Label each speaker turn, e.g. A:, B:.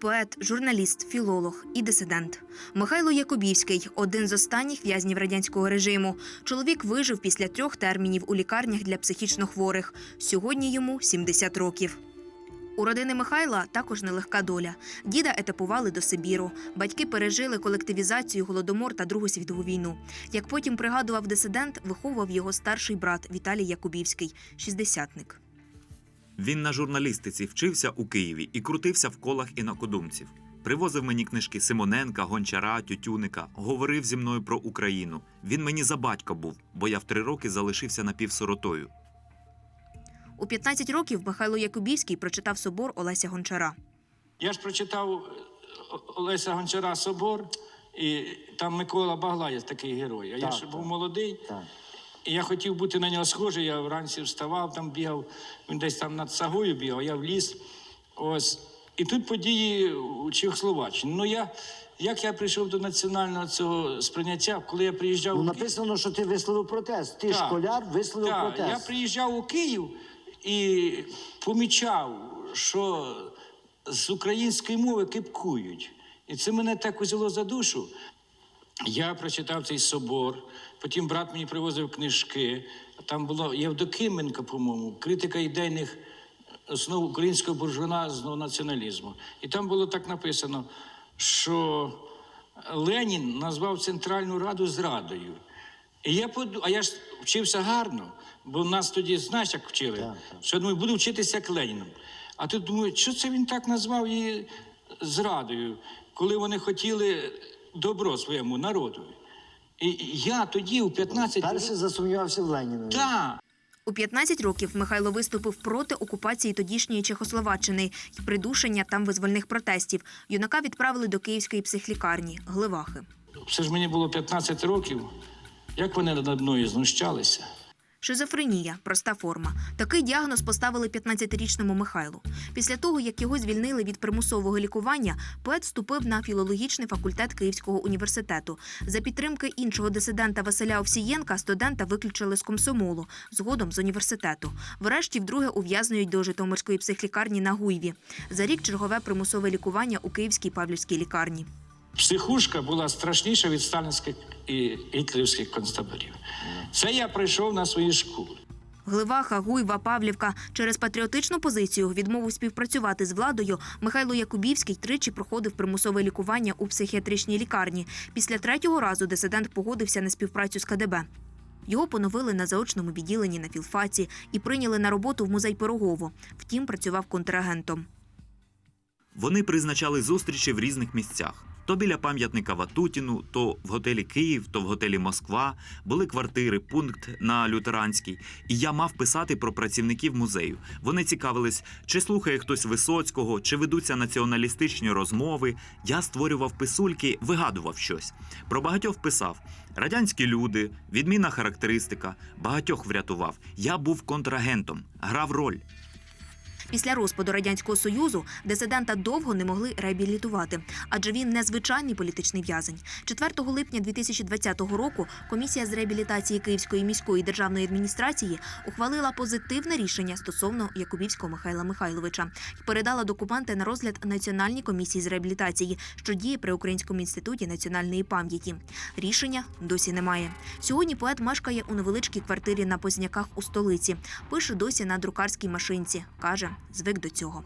A: Поет, журналіст, філолог і дисидент Михайло Якубівський один з останніх в'язнів радянського режиму. Чоловік вижив після трьох термінів у лікарнях для психічно хворих. Сьогодні йому 70 років. У родини Михайла також нелегка доля. Діда етапували до Сибіру. Батьки пережили колективізацію, голодомор та Другу світову війну. Як потім пригадував дисидент, виховував його старший брат Віталій Якубівський, шістдесятник.
B: Він на журналістиці вчився у Києві і крутився в колах інакодумців. Привозив мені книжки Симоненка, Гончара, Тютюника, говорив зі мною про Україну. Він мені за батька був, бо я в три роки залишився напівсиротою.
A: У 15 років Михайло Якубівський прочитав собор Олеся Гончара.
C: Я ж прочитав е, Олеся Гончара Собор, і там Микола Баглаєв такий герой. А я
D: Так,
C: ж був
D: так.
C: молодий,
D: Так.
C: І я хотів бути на нього схожий. Я вранці вставав, там бігав, він десь там над сагою бігав, я в ліс. Ось. І тут події у Чехословаччині. Ну я. Як я прийшов до національного цього сприйняття, коли я приїжджав
D: Ну,
C: у Київ-
D: написано, що ти висловив протест. Ти
C: Так.
D: школяр висловив
C: Так,
D: протест.
C: Я приїжджав у Київ і помічав, що з української мови кипкують. І це мене так узяло за душу. Я прочитав цей собор, потім брат мені привозив книжки. Там було Євдокименко, по-моєму, критика ідейних основ українського буржуазного націоналізму. І там було так написано, що Ленін назвав Центральну Раду зрадою. І я поду... А я ж вчився гарно, бо нас тоді, знаєш, як вчили,
D: Так, так.
C: що я думаю, буду вчитися як Леніном. А тут думаю, що це він так назвав її зрадою, коли вони хотіли добро своєму народу. І я тоді, у 15
D: Перший засумнівався в Леніна.
C: Так.
A: У 15 років Михайло виступив проти окупації тодішньої Чехословаччини і придушення там визвольних протестів. Юнака відправили до київської психлікарні Гливахи.
C: Все ж мені було 15 років. Як вони над мною знущалися?
A: Шизофренія проста форма. Такий діагноз поставили 15-річному Михайлу. Після того, як його звільнили від примусового лікування, поет вступив на філологічний факультет Київського університету. За підтримки іншого дисидента Василя Овсієнка студента виключили з комсомолу, згодом з університету. Врешті вдруге ув'язнують до Житомирської психлікарні на Гуйві. За рік чергове примусове лікування у Київській Павлівській лікарні.
C: Психушка була страшніша від сталінських і гітлерівських концтаборів. Це я прийшов на свої школи.
A: Гливаха, Гуйва, Павлівка через патріотичну позицію відмову співпрацювати з владою. Михайло Якубівський тричі проходив примусове лікування у психіатричній лікарні. Після третього разу дисидент погодився на співпрацю з КДБ. Його поновили на заочному відділенні на філфаці і прийняли на роботу в музей Пирогово. Втім, працював контрагентом.
B: Вони призначали зустрічі в різних місцях. То біля пам'ятника Ватутіну, то в готелі Київ, то в готелі Москва. Були квартири, пункт на Лютеранській. І я мав писати про працівників музею. Вони цікавились, чи слухає хтось Висоцького, чи ведуться націоналістичні розмови. Я створював писульки, вигадував щось. Про багатьох писав: радянські люди, відмінна характеристика, багатьох врятував. Я був контрагентом, грав роль.
A: Після розпаду радянського союзу дисидента довго не могли реабілітувати, адже він незвичайний політичний в'язень. 4 липня 2020 року комісія з реабілітації Київської міської державної адміністрації ухвалила позитивне рішення стосовно Якубівського Михайла Михайловича і передала документи на розгляд Національній комісії з реабілітації, що діє при Українському інституті національної пам'яті. Рішення досі немає. Сьогодні поет мешкає у невеличкій квартирі на Позняках у столиці. Пише досі на друкарській машинці. каже, звик до цього.